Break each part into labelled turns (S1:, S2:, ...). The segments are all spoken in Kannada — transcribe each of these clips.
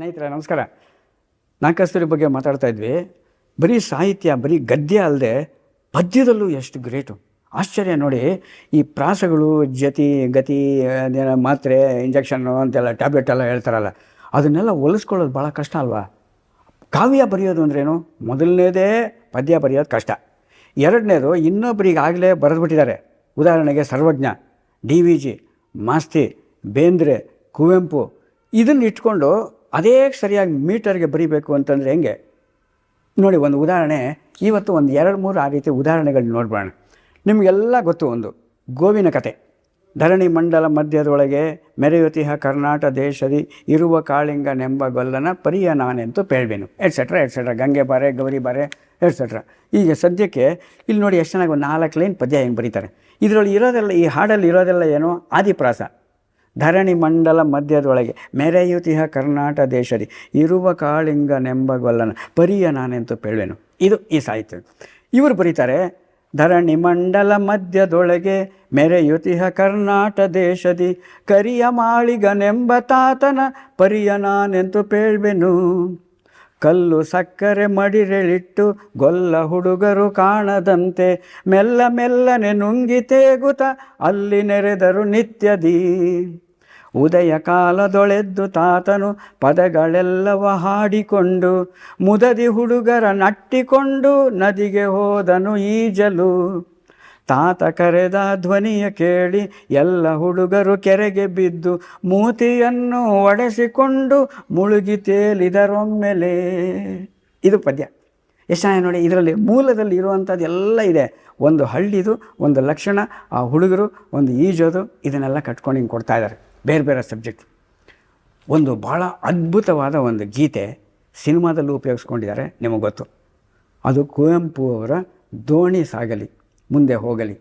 S1: ಸ್ನೇಹಿತರೆ, ನಮಸ್ಕಾರ. ನಾಗಸ್ತೂರಿ ಬಗ್ಗೆ ಮಾತಾಡ್ತಾ ಇದ್ವಿ. ಬರೀ ಸಾಹಿತ್ಯ, ಬರೀ ಗದ್ಯ ಅಲ್ಲದೆ ಪದ್ಯದಲ್ಲೂ ಎಷ್ಟು ಗ್ರೇಟು. ಆಶ್ಚರ್ಯ ನೋಡಿ, ಈ ಪ್ರಾಸಗಳು ಜತಿ ಗತಿ ಮಾತ್ರೆ ಇಂಜೆಕ್ಷನ್ನು ಅಂತೆಲ್ಲ ಟ್ಯಾಬ್ಲೆಟ್ ಎಲ್ಲ ಹೇಳ್ತಾರಲ್ಲ, ಅದನ್ನೆಲ್ಲ ಹೊಲಿಸ್ಕೊಳ್ಳೋದು ಭಾಳ ಕಷ್ಟ ಅಲ್ವಾ? ಕಾವ್ಯ ಬರೆಯೋದು ಅಂದ್ರೇನು? ಮೊದಲನೇದೇ ಪದ್ಯ ಬರೆಯೋದು ಕಷ್ಟ. ಎರಡನೇದು ಇನ್ನೊಬ್ಬರಿಗೆ ಆಗಲೇ ಬರೆದ್ಬಿಟ್ಟಿದ್ದಾರೆ. ಉದಾಹರಣೆಗೆ Sarvajna, D V G, Masti, Bendre, Kuvempu. ಇದನ್ನು ಇಟ್ಕೊಂಡು ಅದೇ ಸರಿಯಾಗಿ ಮೀಟರ್ಗೆ ಬರೀಬೇಕು ಅಂತಂದರೆ ಹೆಂಗೆ? ನೋಡಿ ಒಂದು ಉದಾಹರಣೆ, ಇವತ್ತು ಒಂದು ಎರಡು ಮೂರು ಆ ರೀತಿ ಉದಾಹರಣೆಗಳನ್ನ ನೋಡ್ಬೋಣ. ನಿಮಗೆಲ್ಲ ಗೊತ್ತು ಒಂದು, ಗೋವಿನ ಕತೆ. ಧರಣಿ ಮಂಡಲ ಮಧ್ಯದೊಳಗೆ ಮೆರೆಯುತಿಹ ಕರ್ನಾಟ ದೇಶದಿ ಇರುವ ಕಾಳಿಂಗನೆಂಬ ಗೊಲ್ಲನ ಪರಿಯ ನಾನೆಂತು ಪೇಳ್ಬೇನು ಎಟ್ಸೆಟ್ರಾ ಎಟ್ಸೆಟ್ರಾ ಗಂಗೆ ಬಾರೆ, ಗೌರಿ ಬಾರೆ ಎಟ್ಸೆಟ್ರಾ ಈಗ ಸದ್ಯಕ್ಕೆ ಇಲ್ಲಿ ನೋಡಿ ಎಷ್ಟು ಚೆನ್ನಾಗಿ ಒಂದು ನಾಲ್ಕು ಲೈನ್ ಪದ್ಯ ಹೆಂಗೆ ಬರೀತಾರೆ. ಇದರಲ್ಲಿ ಇರೋದೆಲ್ಲ, ಈ ಹಾಡಲ್ಲಿ ಇರೋದೆಲ್ಲ ಏನು? ಆದಿಪ್ರಾಸ. ಧರಣಿ ಮಂಡಲ ಮಧ್ಯದೊಳಗೆ, ಮೆರೆಯುತಿಹ ಕರ್ನಾಟ ದೇಶದಿ ಇರುವ ಕಾಳಿಂಗನೆಂಬ ಗೊಲ್ಲನ, ಪರಿಯ ನಾನೆಂತು ಪೇಳುವೆನು. ಇದು ಈ ಸಾಹಿತ್ಯ. ಇವರು ಬರೀತಾರೆ, ಧರಣಿ ಮಂಡಲ ಮಧ್ಯದೊಳಗೆ, ಮೆರೆಯುತಿಹ ಕರ್ನಾಟ ದೇಶದಿ ಕರಿಯ ಮಾಳಿಗನೆಂಬ ತಾತನ, ಪರಿಯ ನಾನೆಂತು ಪೇಳ್ವೆನು. ಕಲ್ಲು ಸಕ್ಕರೆ ಮಡಿರೆಳಿಟ್ಟು ಗೊಲ್ಲ ಹುಡುಗರು ಕಾಣದಂತೆ ಮೆಲ್ಲ ಮೆಲ್ಲನೆ ನುಂಗಿ ತೇಗುತ ಅಲ್ಲಿ ನೆರೆದರು ನಿತ್ಯದೀ. ಉದಯ ಕಾಲದೊಳೆದ್ದು ತಾತನು ಪದಗಳೆಲ್ಲವ ಹಾಡಿಕೊಂಡು ಮುದದಿ ಹುಡುಗರ ನಟ್ಟಿಕೊಂಡು ನದಿಗೆ ಹೋದನು ಈಜಲು. ತಾತ ಕರೆದ ಧ್ವನಿಯ ಕೇಳಿ ಎಲ್ಲ ಹುಡುಗರು ಕೆರೆಗೆ ಬಿದ್ದು ಮೂತಿಯನ್ನು ಒಡೆಸಿಕೊಂಡು ಮುಳುಗಿ ತೇಲಿದರೊಮ್ಮೆಲೆ. ಇದು ಪದ್ಯ. ಚೆನ್ನಾಗಿ ನೋಡಿ, ಇದರಲ್ಲಿ ಮೂಲದಲ್ಲಿ ಇರುವಂಥದ್ದು ಎಲ್ಲ ಇದೆ. ಒಂದು ಹಳ್ಳಿದು, ಒಂದು ಲಕ್ಷಣ, ಆ ಹುಡುಗರು, ಒಂದು ಈಜೋದು, ಇದನ್ನೆಲ್ಲ ಕಟ್ಕೊಂಡು ಹಿಂಗೆ ಕೊಡ್ತಾ ಇದ್ದಾರೆ. ಬೇರೆ ಬೇರೆ ಸಬ್ಜೆಕ್ಟ್. ಒಂದು ಭಾಳ ಅದ್ಭುತವಾದ ಒಂದು ಗೀತೆ ಸಿನಿಮಾದಲ್ಲೂ ಉಪಯೋಗಿಸ್ಕೊಂಡಿದ್ದಾರೆ, ನಿಮಗೆ ಗೊತ್ತು. ಅದು ಕುವೆಂಪು ಅವರ ದೋಣಿ ಸಾಗಲಿ. ಮುಂದೆ ಹೋಗಲಿ.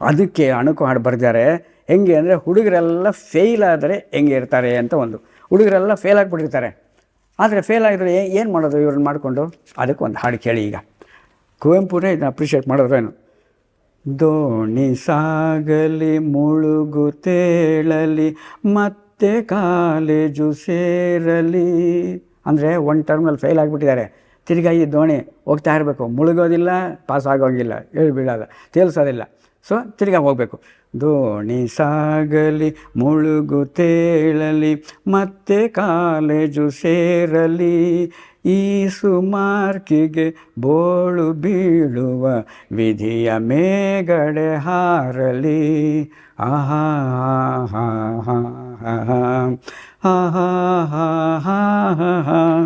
S1: ಅದಕ್ಕೆ ಅಣುಕು ಹಾಡು ಬರೆದಿದ್ದಾರೆ ಹೆಂಗೆ ಅಂದರೆ ಹುಡುಗರೆಲ್ಲ ಫೇಲ್ ಆದರೆ ಹೆಂಗೆ ಇರ್ತಾರೆ ಅಂತ ಒಂದು. ಹುಡುಗರೆಲ್ಲ ಫೇಲ್ ಆಗಿಬಿಟ್ಟಿರ್ತಾರೆ. ಆದರೆ ಫೇಲ್ ಆಗಿದ್ರೆ ಏನು ಮಾಡೋದು ಇವ್ರನ್ನ ಮಾಡಿಕೊಂಡು? ಅದಕ್ಕೆ ಒಂದು ಹಾಡು ಕೇಳಿ ಈಗ. ಕುವೆಂಪುನೇ ಇದನ್ನ ಅಪ್ರಿಷಿಯೇಟ್ ಮಾಡಿದ್ರೇನು ದೋಣಿ ಸಾಗಲಿ, ಮುಳುಗು ತೇಳಲಿ, ಮತ್ತೆ ಕಾಲೇಜು ಸೇರಲಿ. ಅಂದರೆ ಒನ್ ಟರ್ಮಲ್ಲಿ ಫೇಲ್ ಆಗಿಬಿಟ್ಟಿದ್ದಾರೆ. ತಿರ್ಗಾ ಈ ದೋಣಿ ಹೋಗ್ತಾ ಇರಬೇಕು. ಮುಳುಗೋದಿಲ್ಲ ಪಾಸ್ ಆಗೋಂಗಿಲ್ಲ. ಹೇಳಿ ಬೀಳೋಲ್ಲ. ತೇಲ್ಸೋದಿಲ್ಲ. ಸೊ ತಿರ್ಗಾ ಹೋಗಬೇಕು. ದೋಣಿ ಸಾಗಲಿ, ಮುಳುಗು ತೇಳಲಿ, ಮತ್ತೆ ಕಾಲೇಜು ಸೇರಲಿ. ಈ ಸುಮಾರ್ಕಿಗೆ ಬೋಳು ಬೀಳುವ ವಿಧಿಯ ಮೇಗಡೆ ಹಾರಲಿ. ಆಹಾ ಹಾ ಹಾ ಹಾ ಹಾ ಹಾ ಹಾ.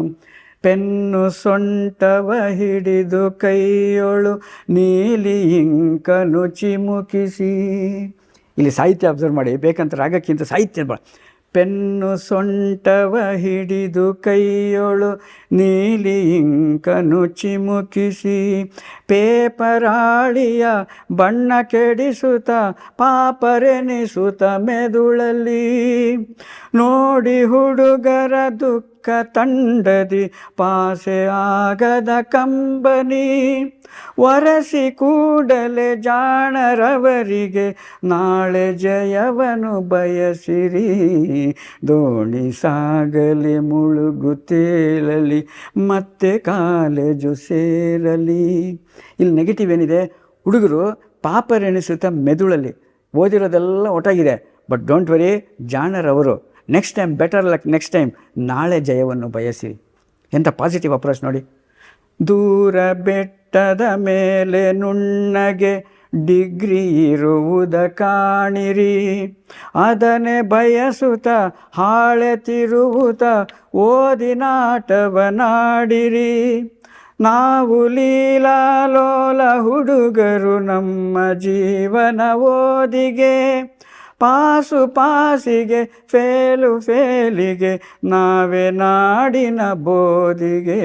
S1: ಪೆನ್ನು ಸೊಂಟವ ಹಿಡಿದು ಕೈಯೊಳು ನೀಲಿ ಇಂಕನು ಚಿಮುಕಿಸಿ. ಇಲ್ಲಿ ಸಾಹಿತ್ಯ ಅಬ್ಸರ್ವ್ ಮಾಡಿ ಬೇಕಂತ ರಾಗಕ್ಕಿಂತ ಸಾಹಿತ್ಯ ಬ ಪೆನ್ನು ಸೊಂಟವ ಹಿಡಿದು ಕೈಯೊಳು ನೀಲಿ ಇಂಕನು ಚಿಮುಕಿಸಿ. ಪೇಪರಾಳಿಯ ಬಣ್ಣ ಕೆಡಿಸುತ್ತ, ಪಾಪರೆನಿಸುತ್ತ ಮೆದುಳಲ್ಲಿ. ನೋಡಿ ಹುಡುಗರ ದುಃಖ ತಂಡದಿ ಪಾಸೆ ಆಗದ ಕಂಬನಿ. ವರಸಿ ಕೂಡಲೆ ಜಾಣರವರಿಗೆ ನಾಳೆ ಜಯವನು ಬಯಸಿರಿ. ದೋಣಿ ಸಾಗಲಿ ಮುಳುಗು ತೇಲಲಿ ಮತ್ತೆ ಕಾಲೇಜು ಸೇರಲಿ. ಇಲ್ಲಿ ನೆಗೆಟಿವ್ ಏನಿದೆ? ಹುಡುಗರು ಪಾಪರೆಣಿಸುತ್ತ ಮೆದುಳಲ್ಲಿ ಓದಿರೋದೆಲ್ಲ ಒಟ್ಟಾಗಿದೆ. But don't worry ಜಾಣರವರು. Next time better luck next time ನಾಳೆ ಜಯವನ್ನು ಬಯಸಿ. ಎಂಥ ಪಾಸಿಟಿವ್ ಅಪ್ರೋಚ್ ನೋಡಿ. ದೂರ ಬೆಟ್ಟದ ಮೇಲೆ ನುಣ್ಣಗೆ ಡಿಗ್ರಿ ಇರುವುದ ಕಾಣಿರಿ. ಅದನ್ನೇ ಬಯಸುತ್ತ, ಹಾಳೆ ತಿರುವುತ ಓದಿನಾಟವನಾಡಿರಿ ನಾವು ಲೀಲಾಲೋಲ ಹುಡುಗರು ನಮ್ಮ ಜೀವನ ಓದಿಗೆ. ಪಾಸು ಪಾಸಿಗೆ, ಫೇಲು ಫೇಲಿಗೆ, ನಾವೇ ನಾಡಿನ ಬೋದಿಗೆ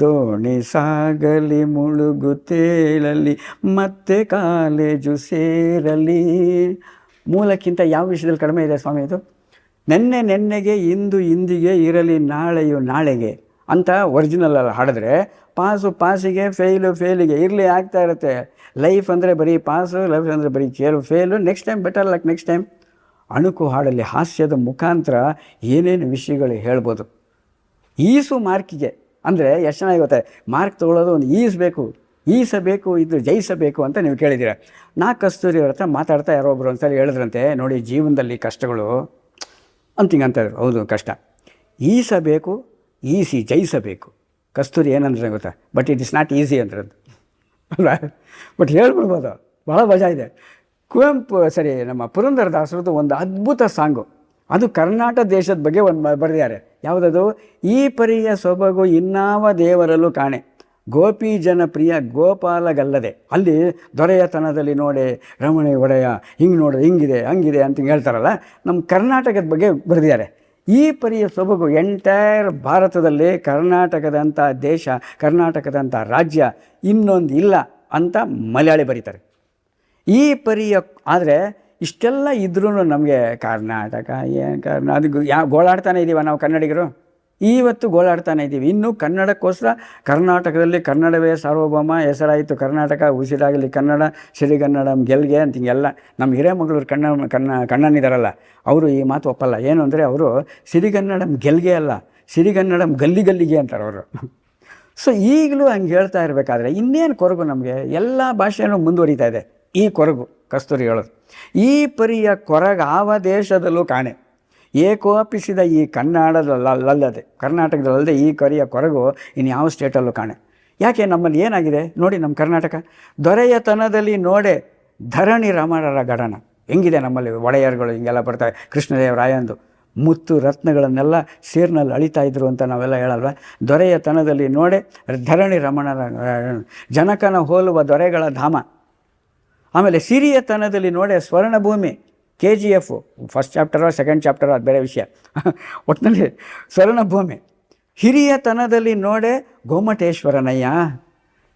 S1: ದೋಣಿ ಸಾಗಲಿ, ಮುಳುಗು ತೇಳಲಿ, ಮತ್ತೆ ಕಾಲೇಜು ಸೇರಲಿ. ಮೂಲಕ್ಕಿಂತ ಯಾವ ವಿಷಯದಲ್ಲಿ ಕಡಿಮೆ ಇದೆ ಸ್ವಾಮಿ ಇದು? ನೆನ್ನೆ ನೆನ್ನೆಗೆ, ಇಂದು ಇಂದಿಗೆ ಇರಲಿ, ನಾಳೆಯು ನಾಳೆಗೆ. ಅಂತ ಒರಿಜಿನಲ್ ಹಾಡಿದ್ರೆ ಪಾಸು ಪಾಸಿಗೆ ಫೇಲು ಫೇಲಿಗೆ ಇರಲಿ ಆಗ್ತಾ ಇರುತ್ತೆ. ಲೈಫ್ ಅಂದರೆ ಬರೀ ಪಾಸು ಲೈಫ್ ಅಂದರೆ ಬರೀ ಕೇಳು fail next time better luck next time ಅಣುಕು ಹಾಡಲ್ಲಿ ಹಾಸ್ಯದ ಮುಖಾಂತರ ಏನೇನು ವಿಷಯಗಳು ಹೇಳ್ಬೋದು. ಈಸು ಮಾರ್ಕಿಗೆ ಅಂದರೆ ಎಷ್ಟು ಚೆನ್ನಾಗಿ ಗೊತ್ತೆ? ಮಾರ್ಕ್ ತೊಗೊಳ್ಳೋದು ಒಂದು ಈಸಬೇಕು ಈಸಬೇಕು, ಇದು ಜಯಿಸಬೇಕು ಅಂತ ನೀವು ಕೇಳಿದ್ದೀರ? ನಾ ಕಸ್ತೂರಿ ಅವ್ರ ಹತ್ರ ಮಾತಾಡ್ತಾ ಯಾರೋ ಒಬ್ಬರು ಒಂದ್ಸಲ ಹೇಳಿದ್ರಂತೆ, ನೋಡಿ ಜೀವನದಲ್ಲಿ ಕಷ್ಟಗಳು ಅಂತ ಹಿಂಗೆ ಅಂತ ಹೌದು, ಕಷ್ಟ. ಈಸಬೇಕು, ಈಸಿ, ಜಯಿಸಬೇಕು. ಕಸ್ತೂರಿ ಏನಂದ್ರೆ ಗೊತ್ತಾ? But it is not easy ಅಂದ್ರದ್ದು. ಅಲ್ವಾ? ಬಟ್ ಹೇಳ್ಬಿಡ್ಬೋದು. ಭಾಳ ಮಜಾ ಇದೆ. ಕುವೆಂಪು, ಸರಿ, ನಮ್ಮ ಪುರಂದರದಾಸರದ್ದು ಒಂದು ಅದ್ಭುತ ಸಾಂಗು. ಅದು ಕರ್ನಾಟಕ ದೇಶದ ಬಗ್ಗೆ ಒಂದು ಬರೆದಿದ್ದಾರೆ. ಯಾವುದದು? ಈ ಪರಿಯ ಸೊಬಗು ಇನ್ನಾವ ದೇವರಲ್ಲೂ ಕಾಣೆ. ಗೋಪಿ ಜನಪ್ರಿಯ ಗೋಪಾಲಗಲ್ಲದೆ. ಅಲ್ಲಿ ದೊರೆಯತನದಲ್ಲಿ ನೋಡೆ, ರಮಣೆ ಒಡೆಯ, ಹಿಂಗೆ ನೋಡ್ರೆ, ಹಿಂಗಿದೆ, ಹಂಗಿದೆ ಅಂತ ಹೇಳ್ತಾರಲ್ಲ. ನಮ್ಮ ಕರ್ನಾಟಕದ ಬಗ್ಗೆ ಬರೆದಿದ್ದಾರೆ. ಈ ಪರಿಯ ಸೊಬಗು ಎಂಟೈರ್ ಭಾರತದಲ್ಲಿ ಕರ್ನಾಟಕದಂಥ ದೇಶ, ಕರ್ನಾಟಕದಂಥ ರಾಜ್ಯ ಇನ್ನೊಂದು ಇಲ್ಲ ಅಂತ ಮಲಯಾಳಿ ಬರೀತಾರೆ. ಈ ಪರಿಯ ಆದರೆ ಇಷ್ಟೆಲ್ಲ ಇದ್ರೂ ನಮಗೆ ಕರ್ನಾಟಕ ಏನು ಕರ್ನಾ ಅದು ಯಾ ಗೋಳಾಡ್ತಾನೆ ಇದ್ದೀವ ನಾವು ಕನ್ನಡಿಗರು? ಇವತ್ತು ಗೋಳಾಡ್ತಾನೆ ಇದ್ದೀವಿ. ಇನ್ನು ಕನ್ನಡಕ್ಕೋಸ್ಕರ ಕರ್ನಾಟಕದಲ್ಲಿ ಕನ್ನಡವೇ ಸಾರ್ವಭೌಮ. ಹೆಸರಾಯಿತು ಕರ್ನಾಟಕ, ಉಸಿರಾಗಲಿ ಕನ್ನಡ, ಸಿರಿಗನ್ನಡಂ, ಗೆಲ್ಗೆ ಅಂತ ಹಿಂಗೆಲ್ಲ ನಮ್ಮ ಹಿರೇಮಗಳೂರು ಕಣ್ಣ ಕಣ್ಣ, ಕಣ್ಣನಿದಾರಲ್ಲ, ಅವರು ಈ ಮಾತು ಒಪ್ಪಲ್ಲ. ಏನು ಅಂದರೆ ಅವರು ಸಿರಿಗನ್ನಡಂ ಗೆಲ್ಗೆ ಅಲ್ಲ, ಸಿರಿಗನ್ನಡಂ ಗಲ್ಲಿ ಗಲ್ಲಿಗೆ ಅಂತಾರೆ ಅವರು. ಸೊ ಈಗಲೂ ಹಂಗೆ ಹೇಳ್ತಾ ಇರಬೇಕಾದ್ರೆ ಇನ್ನೇನು ಕೊರಗು ನಮಗೆ? ಎಲ್ಲ ಭಾಷೆಯೂ ಮುಂದುವರಿತಾ ಇದೆ. ಈ ಕೊರಗು, ಕಸ್ತೂರಿ ಹೇಳೋದು. ಈ ಪರಿಯ ಕೊರಗಾವ ದೇಶದಲ್ಲೂ ಕಾಣೆ. ಏಕೋಪಿಸಿದ ಈ ಕನ್ನಡದಲ್ಲಲ್ಲದೆ ಕರ್ನಾಟಕದಲ್ಲದೆ ಈ ಕರಿಯ ಕೊರಗು ಇನ್ಯಾವ ಯಾವ ಸ್ಟೇಟಲ್ಲೂ ಕಾಣೆ. ಯಾಕೆ ನಮ್ಮಲ್ಲಿ ಏನಾಗಿದೆ? ನೋಡಿ ನಮ್ಮ ಕರ್ನಾಟಕ. ದೊರೆಯತನದಲ್ಲಿ ನೋಡೆ ಧರಣಿ ರಮಣರ ಗಡನ ಹೆಂಗಿದೆ ನಮ್ಮಲ್ಲಿ ಒಡೆಯರ್ಗಳು ಹಿಂಗೆಲ್ಲ ಬರ್ತಾರೆ ಕೃಷ್ಣದೇವರಾಯಂದು ಮುತ್ತು ರತ್ನಗಳನ್ನೆಲ್ಲ ಸೀರ್ನಲ್ಲಿ ಅಳಿತಾ ಇದ್ರು ಅಂತ ನಾವೆಲ್ಲ ಹೇಳಲ್ವ? ದೊರೆಯತನದಲ್ಲಿ ನೋಡೆ ಧರಣಿ ರಮಣರ ಜನಕನ ಹೋಲುವ ದೊರೆಗಳ ಧಾಮ. ಆಮೇಲೆ ಸಿರಿಯತನದಲ್ಲಿ ನೋಡೆ ಸ್ವರ್ಣಭೂಮಿ. ಕೆ ಜಿ ಎಫ್ ಫಸ್ಟ್ ಚಾಪ್ಟರೋ ಸೆಕೆಂಡ್ ಚಾಪ್ಟರೋ ಅದು ಬೇರೆ ವಿಷಯ. ಒಟ್ಟಿನಲ್ಲಿ ಸ್ವರ್ಣಭೂಮಿ. ಹಿರಿಯತನದಲ್ಲಿ ನೋಡೆ ಗೋಮಟೇಶ್ವರನಯ್ಯ.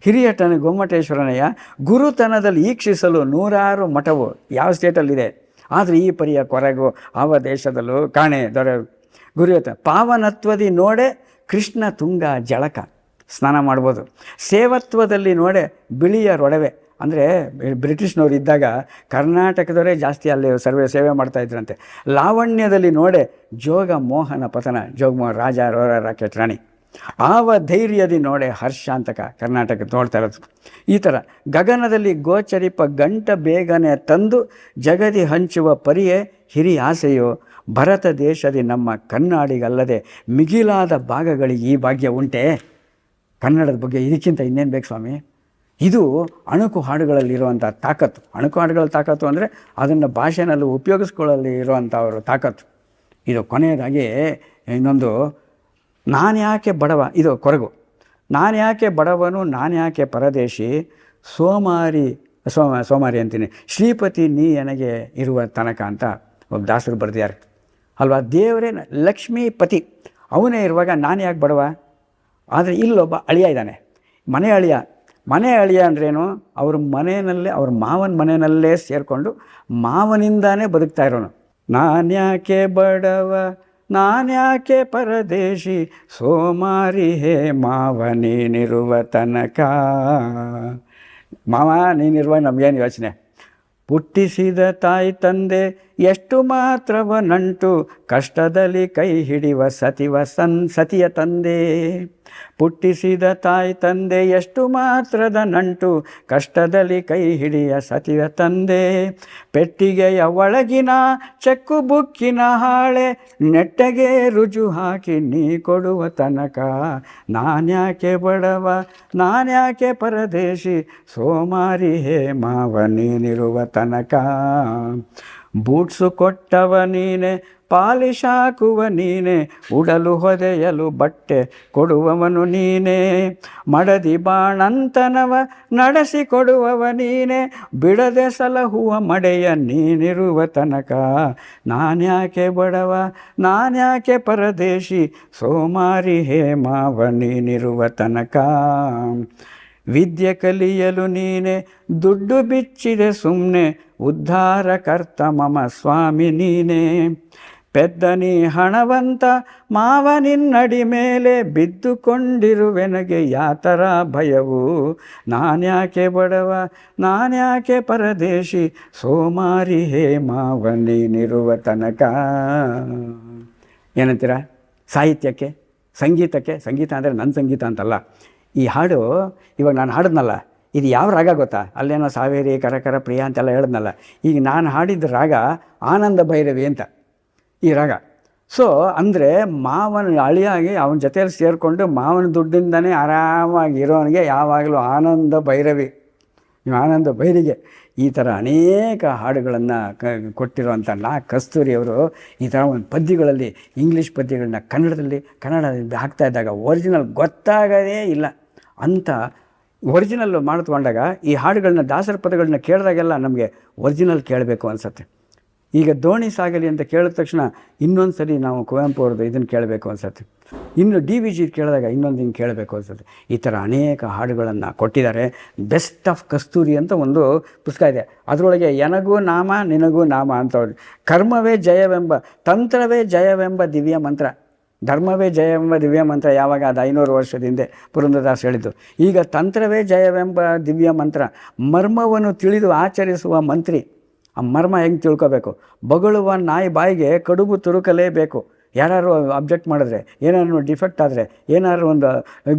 S1: ಹಿರಿಯತನ ಗೋಮಟೇಶ್ವರನಯ್ಯ ಗುರುತನದಲ್ಲಿ ಈಕ್ಷಿಸಲು ನೂರಾರು ಮಠವು ಯಾವ ಸ್ಟೇಟಲ್ಲಿದೆ? ಆದರೆ ಈ ಪರಿಯ ಕೊರಗು ಆವ ದೇಶದಲ್ಲೂ ಕಾಣೆ ದೊರೆ ಗುರಿಯತ ಪಾವನತ್ವದಿ ನೋಡೆ ಕೃಷ್ಣ ತುಂಗ ಜಳಕ. ಸ್ನಾನ ಮಾಡ್ಬೋದು. ಸೇವತ್ವದಲ್ಲಿ ನೋಡೆ ಬಿಳಿಯ ರೊಡವೆ. ಅಂದರೆ ಬ್ರಿಟಿಷ್ನವ್ರು ಇದ್ದಾಗ ಕರ್ನಾಟಕದವರೇ ಜಾಸ್ತಿ ಅಲ್ಲಿ ಸರ್ವೆ ಸೇವೆ ಮಾಡ್ತಾಯಿದ್ರಂತೆ ಲಾವಣ್ಯದಲ್ಲಿ ನೋಡೆ ಜೋಗ ಮೋಹನ ಪತನ ಜೋಗಮೋಹನ್ ರಾಜ, ರೋರ ರಾಕೆಟ್ ರಾಣಿ. ಆವ ಧೈರ್ಯದಿ ನೋಡೆ ಹರ್ಷಾಂತಕ ಕರ್ನಾಟಕ ನೋಡ್ತಾ ಇರೋದು. ಈ ಥರ ಗಗನದಲ್ಲಿ ಗೋಚರಿಪ ಗಂಟ ಬೇಗನೆ ತಂದು ಜಗದಿ ಹಂಚುವ ಪರಿಯೇ ಹಿರಿ ಆಸೆಯೋ, ಭರತ ದೇಶದಿ ನಮ್ಮ ಕನ್ನಡಿಗಲ್ಲದೆ ಮಿಗಿಲಾದ ಭಾಗಗಳಿಗೆ ಈ ಭಾಗ್ಯ ಉಂಟೆ? ಕನ್ನಡದ ಬಗ್ಗೆ ಇದಕ್ಕಿಂತ ಇನ್ನೇನು ಬೇಕು ಸ್ವಾಮಿ? ಇದು ಅಣುಕು ಹಾಡುಗಳಲ್ಲಿರುವಂಥ ತಾಕತ್ತು. ಅಣುಕು ಹಾಡುಗಳ ತಾಕತ್ತು ಅಂದರೆ ಅದನ್ನು ಭಾಷೆನಲ್ಲಿ ಉಪಯೋಗಿಸ್ಕೊಳ್ಳಲ್ಲಿ ಇರುವಂಥವ್ರ ತಾಕತ್ತು. ಇದು ಕೊನೆಯದಾಗಿ ಇನ್ನೊಂದು, ನಾನು ಯಾಕೆ ಬಡವ? ಇದು ಕೊರಗು. ನಾನು ಯಾಕೆ ಬಡವನು? ನಾನು ಯಾಕೆ ಪರದೇಶಿ? ಸೋಮಾರಿ ಸೋಮ ಸೋಮಾರಿ ಅಂತೀನಿ. ಶ್ರೀಪತಿ ನೀ ನನಗೆ ಇರುವ ತನಕ ಅಂತ ಒಬ್ಬ ದಾಸರು ಬರೆದಿದ್ದಾರೆ. ಅಲ್ವಾ? ದೇವರೇ ಲಕ್ಷ್ಮೀಪತಿ. ಅವನೇ ಇರುವಾಗ ನಾನು ಯಾಕೆ ಬಡವ? ಆದರೆ ಇಲ್ಲೊಬ್ಬ ಅಳಿಯ ಇದ್ದಾನೆ. ಮನೆ ಅಳಿಯ. ಮನೆ ಅಳಿಯ ಅಂದ್ರೇನು? ಅವ್ರ ಮನೆಯಲ್ಲೇ, ಅವ್ರ ಮಾವನ ಮನೆಯಲ್ಲೇ ಸೇರಿಕೊಂಡು ಮಾವನಿಂದಾನೇ ಬದುಕ್ತಾ ಇರೋನು. ನಾನ್ಯಾಕೆ ಬಡವ? ನಾನ್ಯಾಕೆ ಪರದೇಶಿ? ಸೋಮಾರಿ ಹೇ ಮಾವ, ನೀನಿರುವ ತನಕ. ಮಾವ, ನೀನಿರುವ ನಮಗೇನು ಯೋಚನೆ? ಹುಟ್ಟಿಸಿದ ತಾಯಿ ತಂದೆ ಎಷ್ಟು ಮಾತ್ರವ ನಂಟು ಕಷ್ಟದಲ್ಲಿ ಕೈ ಹಿಡಿವ ಸತಿವ ಸನ್, ಸತಿಯ ತಂದೆ. ಪುಟ್ಟಿಸಿದ ತಾಯಿ ತಂದೆ ಎಷ್ಟು ಮಾತ್ರದ ನಂಟು ಕಷ್ಟದಲ್ಲಿ ಕೈ ಹಿಡಿಯ ಸತಿಯ ತಂದೆ. ಪೆಟ್ಟಿಗೆಯ ಒಳಗಿನ ಚೆಕ್ಕು ಬುಕ್ಕಿನ ಹಾಳೆ, ನೆಟ್ಟಗೆ ರುಜು ಹಾಕಿ ನೀ ಕೊಡುವ ತನಕ. ನಾನ್ಯಾಕೆ ಬಡವ ನಾನ್ಯಾಕೆ ಪರದೇಶಿ, ಸೋಮಾರಿ ಹೇ ಮಾವ ನೀನಿರುವ ತನಕ. ಬೂಟ್ಸು ಕೊಟ್ಟವ ನೀನೆ ಪಾಲಿಶ್ ಹಾಕುವ ನೀನೆ, ಉಡಲು ಹೊದೆಯಲು ಬಟ್ಟೆ ಕೊಡುವವನು ನೀನೇ. ಮಡದಿ ಬಾಣಂತನವ ನಡೆಸಿ ಕೊಡುವವ ನೀನೆ, ಬಿಡದೆ ಸಲಹುವ ಮಡೆಯ ನೀನಿರುವ ತನಕ. ನಾನ್ಯಾಕೆ ಬಡವ, ನಾನ್ಯಾಕೆ ಪರದೇಶಿ, ಸೋಮಾರಿ ಹೇಮಾವ ನೀನಿರುವ ತನಕ. ವಿದ್ಯೆ ಕಲಿಯಲು ನೀನೆ, ದುಡ್ಡು ಬಿಚ್ಚಿದೆ ಸುಮ್ಮನೆ ಉದ್ಧಾರಕರ್ತ ಮಮ ಸ್ವಾಮಿ ನೀನೇ. ಪೆದ್ದನಿ ಹಣವಂತ ಮಾವ ನಿನ್ನಡಿ ಮೇಲೆ ಬಿದ್ದುಕೊಂಡಿರುವೆನಗೆ ಯಾತರ ಭಯವು. ನಾನ್ಯಾಕೆ ಬಡವ, ನಾನ್ಯಾಕೆ ಪರದೇಶಿ, ಸೋಮಾರಿ ಹೇ ಮಾವ ನೀನಿರುವ ತನಕ. ಏನಂತೀರ? ಸಾಹಿತ್ಯಕ್ಕೆ, ಸಂಗೀತಕ್ಕೆ, ಸಂಗೀತ ಅಂದರೆ ನನ್ನ ಸಂಗೀತ ಅಂತಲ್ಲ. ಈ ಹಾಡು, ಇವಾಗ ನಾನು ಹಾಡಿದ್ನಲ್ಲ ಇದು ಯಾವ ರಾಗ ಗೊತ್ತಾ? ಅಲ್ಲೇನೋ ಸಾವೇರಿ, ಕರಕರ, ಪ್ರಿಯ ಅಂತೆಲ್ಲ ಹೇಳಿದ್ನಲ್ಲ. ಈಗ ನಾನು ಹಾಡಿದ ರಾಗ ಆನಂದ ಭೈರವಿ ಅಂತ, ಈ ರಾಗ. ಸೊ ಅಂದರೆ ಮಾವನ ಅಳಿಯಾಗಿ ಅವನ ಜೊತೆಯಲ್ಲಿ ಸೇರಿಕೊಂಡು ಮಾವನ ದುಡ್ಡಿಂದನೇ ಆರಾಮಾಗಿ ಇರೋನಿಗೆ ಯಾವಾಗಲೂ ಆನಂದ ಭೈರವಿ. ಆನಂದ ಭೈರಿಗೆ ಈ ಥರ ಅನೇಕ ಹಾಡುಗಳನ್ನು ಕ, ಕೊಟ್ಟಿರುವಂಥ ನಾ ಕಸ್ತೂರಿ ಅವರು ಈ ಥರ ಒಂದು ಪದ್ಯಗಳಲ್ಲಿ, ಇಂಗ್ಲೀಷ್ ಪದ್ಯಗಳನ್ನ ಕನ್ನಡದಲ್ಲಿ ಕನ್ನಡದಲ್ಲಿ ಹಾಕ್ತಾ ಇದ್ದಾಗ ಒರಿಜಿನಲ್ ಗೊತ್ತಾಗದೇ ಇಲ್ಲ. ಅಂಥ ಒರಿಜಿನಲ್ ಮಾಡಿಕೊಂಡಾಗ ಈ ಹಾಡುಗಳನ್ನ ದಾಸರ ಪದಗಳನ್ನ ಕೇಳಿದಾಗೆಲ್ಲ ನಮಗೆ ಒರಿಜಿನಲ್ ಕೇಳಬೇಕು ಅನಿಸುತ್ತೆ. ಈಗ ದೋಣಿ ಸಾಗಲಿ ಅಂತ ಕೇಳಿದ ತಕ್ಷಣ ಇನ್ನೊಂದು ಸರಿ ನಾವು ಕುವೆಂಪು ಅವ್ರದ್ದು ಇದನ್ನು ಕೇಳಬೇಕು ಅನಿಸುತ್ತೆ. ಇನ್ನು ಡಿ ವಿ ಜಿ ಕೇಳಿದಾಗ ಇನ್ನೊಂದು ಹಿಂಗೆ ಕೇಳಬೇಕು ಅನಿಸುತ್ತೆ. ಈ ಥರ ಅನೇಕ ಹಾಡುಗಳನ್ನು ಕೊಟ್ಟಿದ್ದಾರೆ. ಬೆಸ್ಟ್ ಆಫ್ ಕಸ್ತೂರಿ ಅಂತ ಒಂದು ಪುಸ್ತಕ ಇದೆ. ಅದರೊಳಗೆ ಎನಗೂ ನಾಮ, ನಿನಗೂ ನಾಮ ಅಂತ ಕರ್ಮವೇ ಜಯವೆಂಬ, ತಂತ್ರವೇ ಜಯವೆಂಬ ದಿವ್ಯ ಮಂತ್ರ. ಧರ್ಮವೇ ಜಯವೆಂಬ ದಿವ್ಯ ಮಂತ್ರ ಯಾವಾಗ ಅದು ಐನೂರು ವರ್ಷದ ಹಿಂದೆ ಪುರಂದದಾಸ್ ಹೇಳಿದ್ದು. ಈಗ ತಂತ್ರವೇ ಜಯವೆಂಬ ದಿವ್ಯ ಮಂತ್ರ, ಮರ್ಮವನ್ನು ತಿಳಿದು ಆಚರಿಸುವ ಮಂತ್ರಿ, ಆ ಮರ್ಮ ಹೆಂಗೆ ತಿಳ್ಕೊಬೇಕು? ಬಗಳುವ ನಾಯಿ ಬಾಯಿಗೆ ಕಡುಬು ತುರುಕಲೇಬೇಕು. ಯಾರು ಅಬ್ಜೆಕ್ಟ್ ಮಾಡಿದ್ರೆ, ಏನಾದ್ರು ಡಿಫೆಕ್ಟ್ ಆದರೆ, ಏನಾದ್ರು ಒಂದು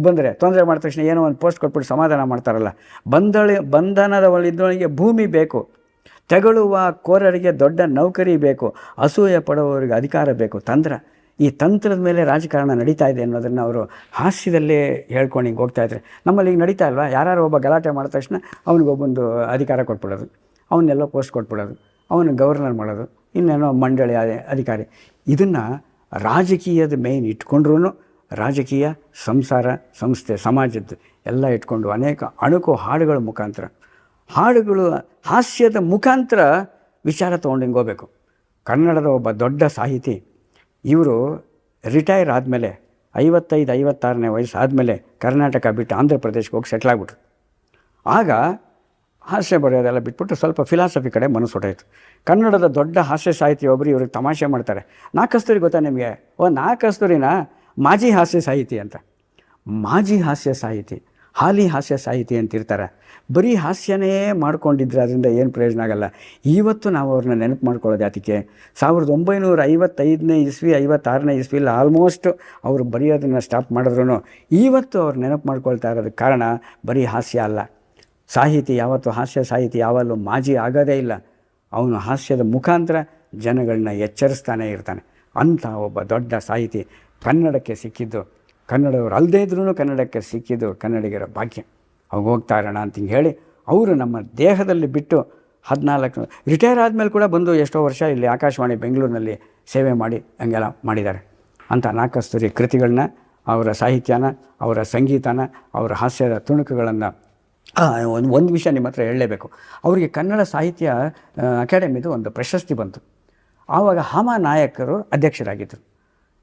S1: ಬಂದರೆ ತೊಂದರೆ ಮಾಡಿದ ತಕ್ಷಣ ಏನೋ ಒಂದು ಪೋಸ್ಟ್ ಕೊಟ್ಬಿಟ್ಟು ಸಮಾಧಾನ ಮಾಡ್ತಾರಲ್ಲ. ಬಂದಳಿ ಬಂಧನದ ಒಳಿದ್ದೊಳಗೆ ಭೂಮಿ ಬೇಕು. ತೆಗಳುವ ಕೋರರಿಗೆ ದೊಡ್ಡ ನೌಕರಿ ಬೇಕು. ಅಸೂಯೆ ಪಡುವವರಿಗೆ ಅಧಿಕಾರ ಬೇಕು. ತಂತ್ರ ಈ ತಂತ್ರದ ಮೇಲೆ ರಾಜಕಾರಣ ನಡೀತಾ ಇದೆ ಅನ್ನೋದನ್ನು ಅವರು ಹಾಸ್ಯದಲ್ಲೇ ಹೇಳ್ಕೊಂಡು ಹಿಂಗೆ ಹೋಗ್ತಾ ಇದ್ದಾರೆ ನಮ್ಮಲ್ಲಿ ಈಗ ನಡೀತಾ ಇಲ್ವಾ? ಯಾರು ಒಬ್ಬ ಗಲಾಟೆ ಮಾಡಿದ ತಕ್ಷಣ ಅವನಿಗೊಬ್ಬೊಂದು ಅಧಿಕಾರ ಕೊಟ್ಬಿಡೋದು. ಅವನ್ನೆಲ್ಲ ಪೋಸ್ಟ್ ಕೊಟ್ಬಿಡೋದು. ಅವನು ಗವರ್ನರ್ ಮಾಡೋದು. ಇನ್ನೇನೋ ಮಂಡಳಿ ಅಧಿ- ಅಧಿಕಾರಿ. ಇದನ್ನು ರಾಜಕೀಯದ ಮೇನ್ ಇಟ್ಕೊಂಡ್ರೂ ರಾಜಕೀಯ, ಸಂಸಾರ, ಸಂಸ್ಥೆ, ಸಮಾಜದ್ದು ಎಲ್ಲ ಇಟ್ಕೊಂಡು ಅನೇಕ ಅಣುಕು ಹಾಡುಗಳ ಮುಖಾಂತರ. ಹಾಡುಗಳು ಹಾಸ್ಯದ ಮುಖಾಂತರ ವಿಚಾರ ತೊಗೊಂಡು ಹಿಂಗೆ ಹೋಗ್ಬೇಕು. ಕನ್ನಡದ ಒಬ್ಬ ದೊಡ್ಡ ಸಾಹಿತಿ ಇವರು ರಿಟೈರ್ ಆದಮೇಲೆ ಐವತ್ತೈದು, ಐವತ್ತಾರನೇ ವಯಸ್ಸು ಆದಮೇಲೆ ಕರ್ನಾಟಕ ಬಿಟ್ಟು ಆಂಧ್ರ ಪ್ರದೇಶಕ್ಕೆ ಹೋಗಿ ಸೆಟ್ಲ್ ಆಗ್ಬಿಟ್ರು. ಆಗ ಹಾಸ್ಯ ಬರೆಯೋದೆಲ್ಲ ಬಿಟ್ಬಿಟ್ಟು ಸ್ವಲ್ಪ ಫಿಲಾಸಫಿ ಕಡೆ ಮನಸ್ಸು ಹೊಡೆಯಿತು. ಕನ್ನಡದ ದೊಡ್ಡ ಹಾಸ್ಯ ಸಾಹಿತಿ ಒಬ್ಬರು ಇವ್ರಿಗೆ ತಮಾಷೆ ಮಾಡ್ತಾರೆ. ನಾ ಕಸ್ತೂರಿ ಗೊತ್ತಾ ನಿಮಗೆ? ಓ ನಾ ಕಸ್ತೂರಿನ ಮಾಜಿ ಹಾಸ್ಯ ಸಾಹಿತಿ ಅಂತ. ಮಾಜಿ ಹಾಸ್ಯ ಸಾಹಿತಿ, ಹಾಲಿ ಹಾಸ್ಯ ಸಾಹಿತಿ ಅಂತಿರ್ತಾರೆ. ಬರೀ ಹಾಸ್ಯನೇ ಮಾಡ್ಕೊಂಡಿದ್ರೆ ಅದರಿಂದ ಏನು ಪ್ರಯೋಜನ ಆಗಲ್ಲ. ಇವತ್ತು ನಾವು ಅವ್ರನ್ನ ನೆನಪು ಮಾಡ್ಕೊಳ್ಳೋದು ಯಾತಕ್ಕೆ? ಸಾವಿರದ ಒಂಬೈನೂರ ಐವತ್ತೈದನೇ ಇಸ್ವಿ, ಐವತ್ತಾರನೇ ಇಸ್ವಿಲಿ ಆಲ್ಮೋಸ್ಟ್ ಅವರು ಬರೆಯೋದನ್ನು ಸ್ಟಾಪ್ ಮಾಡಿದ್ರು ಇವತ್ತು ಅವ್ರು ನೆನಪು ಮಾಡ್ಕೊಳ್ತಾ ಇರೋದಕ್ಕೆ ಕಾರಣ ಬರೀ ಹಾಸ್ಯ ಅಲ್ಲ. ಸಾಹಿತಿ ಯಾವತ್ತು ಹಾಸ್ಯ, ಸಾಹಿತಿ ಯಾವಲ್ಲೂ ಮಾಜಿ ಆಗೋದೇ ಇಲ್ಲ. ಅವನು ಹಾಸ್ಯದ ಮುಖಾಂತರ ಜನಗಳನ್ನ ಎಚ್ಚರಿಸ್ತಾನೆ ಇರ್ತಾನೆ. ಅಂಥ ಒಬ್ಬ ದೊಡ್ಡ ಸಾಹಿತಿ ಕನ್ನಡಕ್ಕೆ ಸಿಕ್ಕಿದ್ದು. ಕನ್ನಡವರು ಅಲ್ಲದೇ ಇದ್ರೂ ಕನ್ನಡಕ್ಕೆ ಸಿಕ್ಕಿದ್ದು ಕನ್ನಡಿಗರ ಭಾಗ್ಯ. ಅವಾಗ ಹೋಗ್ತಾ ಇರೋಣ ಅಂತ ಹಿಂಗೆ ಹೇಳಿ ಅವರು ನಮ್ಮ ದೇಹದಲ್ಲಿ ಬಿಟ್ಟು ಹದಿನಾಲ್ಕು ರಿಟೈರ್ ಆದಮೇಲೆ ಕೂಡ ಬಂದು ಎಷ್ಟೋ ವರ್ಷ ಇಲ್ಲಿ ಆಕಾಶವಾಣಿ ಬೆಂಗಳೂರಿನಲ್ಲಿ ಸೇವೆ ಮಾಡಿ ಹಂಗೆಲ್ಲ ಮಾಡಿದ್ದಾರೆ. ಅಂಥ ನಾಕಸ್ತೂರಿ ಕೃತಿಗಳನ್ನ, ಅವರ ಸಾಹಿತ್ಯನ, ಅವರ ಸಂಗೀತನ, ಅವರ ಹಾಸ್ಯದ ತುಣುಕುಗಳನ್ನು ಒಂದು ಒಂದು ವಿಷಯ ನಿಮ್ಮ ಹತ್ರ ಹೇಳಲೇಬೇಕು. ಅವರಿಗೆ ಕನ್ನಡ ಸಾಹಿತ್ಯ ಅಕಾಡೆಮಿದು ಒಂದು ಪ್ರಶಸ್ತಿ ಬಂತು. ಆವಾಗ ಹಾಮ ನಾಯಕರು ಅಧ್ಯಕ್ಷರಾಗಿದ್ದರು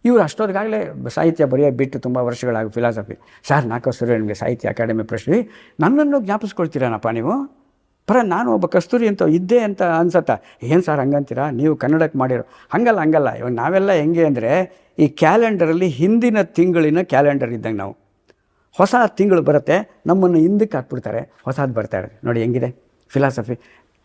S1: ಇವರು ಅಷ್ಟೊತ್ತಿಗಾಗಲೇ ಸಾಹಿತ್ಯ ಬರೆಯೋ ಬಿಟ್ಟು ತುಂಬ ವರ್ಷಗಳಾಗಿ ಫಿಲಾಸಫಿ ಸರ್ ನಾಲ್ಕು ನಿಮಗೆ ಸಾಹಿತ್ಯ ಅಕಾಡೆಮಿ ಪ್ರಶ್ನೆ. ನನ್ನನ್ನು ಜ್ಞಾಪಿಸ್ಕೊಳ್ತೀರಾನಪ್ಪ ನೀವು? ಪರ, ನಾನು ಒಬ್ಬ ಕಸ್ತೂರಿ ಅಂತ ಇದ್ದೆ ಅಂತ ಅನ್ಸತ್ತ. ಏನು ಸರ್ ಹಂಗಂತೀರಾ? ನೀವು ಕನ್ನಡಕ್ಕೆ ಮಾಡಿರೋ ಹಂಗಲ್ಲ ಹಂಗಲ್ಲ. ಇವಾಗ ನಾವೆಲ್ಲ ಹೆಂಗೆ ಅಂದರೆ ಈ ಕ್ಯಾಲೆಂಡರಲ್ಲಿ ಹಿಂದಿನ ತಿಂಗಳಿನ ಕ್ಯಾಲೆಂಡರ್ ಇದ್ದಂಗೆ ನಾವು. ಹೊಸ ತಿಂಗಳು ಬರುತ್ತೆ, ನಮ್ಮನ್ನು ಹಿಂದಕ್ಕೆ ಹಾಕ್ಬಿಡ್ತಾರೆ. ಹೊಸದು ಬರ್ತಾರೆ ನೋಡಿ ಹೆಂಗಿದೆ? ಫಿಲಾಸಫಿ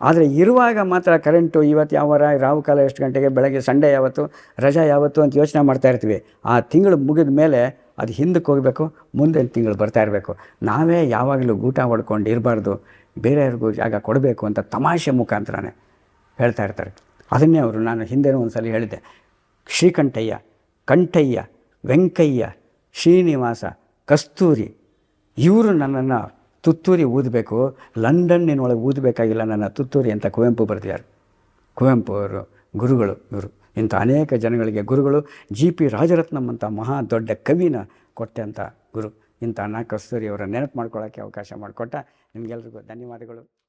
S1: ಆದರೆ ಇರುವಾಗ ಮಾತ್ರ ಕರೆಂಟು ಇವತ್ತು ಯಾವ ರಾವು ಕಾಲ ಎಷ್ಟು ಗಂಟೆಗೆ? ಬೆಳಗ್ಗೆ, ಸಂಡೆ ಯಾವತ್ತು? ರಜಾ ಯಾವತ್ತು ಅಂತ ಯೋಚನೆ ಮಾಡ್ತಾ ಇರ್ತೀವಿ. ಆ ತಿಂಗಳು ಮುಗಿದ ಮೇಲೆ ಅದು ಹಿಂದಕ್ಕೆ ಹೋಗಬೇಕು, ಮುಂದಿನ ತಿಂಗಳು ಬರ್ತಾ ಇರಬೇಕು. ನಾವೇ ಯಾವಾಗಲೂ ಊಟ ಹೊಡ್ಕೊಂಡು ಇರಬಾರ್ದು, ಬೇರೆಯವ್ರಿಗೂ ಜಾಗ ಕೊಡಬೇಕು ಅಂತ ತಮಾಷೆ ಮುಖಾಂತರನೇ ಹೇಳ್ತಾ ಇರ್ತಾರೆ. ಅದನ್ನೇ ಅವರು ನಾನು ಹಿಂದೆನೂ ಒಂದು ಸಲ ಹೇಳಿದ್ದೆ. ಶ್ರೀಕಂಠಯ್ಯ, ಕಂಠಯ್ಯ, ವೆಂಕಯ್ಯ, ಶ್ರೀನಿವಾಸ, ಕಸ್ತೂರಿ, ಇವರು ನನ್ನನ್ನು ತುತ್ತೂರಿ ಊದಬೇಕು, ಲಂಡನ್ನಿನೊಳಗೆ ಊದಬೇಕಾಗಿಲ್ಲ ನನ್ನ ತುತ್ತೂರಿ ಅಂತ ಕುವೆಂಪು ಬರೆದಿದ್ದಾರೆ. ಕುವೆಂಪು ಅವರು, ಗುರುಗಳು ಇವರು. ಇಂಥ ಅನೇಕ ಜನಗಳಿಗೆ ಗುರುಗಳು, ಜಿ ಪಿ ರಾಜರತ್ನಂ ಅಂತ ಮಹಾ ದೊಡ್ಡ ಕವಿನ ಕೊಟ್ಟಂಥ ಗುರು. ಇಂಥ ಅಣ್ಣ ಕಸ್ತೂರಿ ಅವರ ನೆನಪು ಮಾಡ್ಕೊಳ್ಳೋಕ್ಕೆ ಅವಕಾಶ ಮಾಡಿಕೊಟ್ಟ. ನಿಮಗೆಲ್ರಿಗೂ ಧನ್ಯವಾದಗಳು.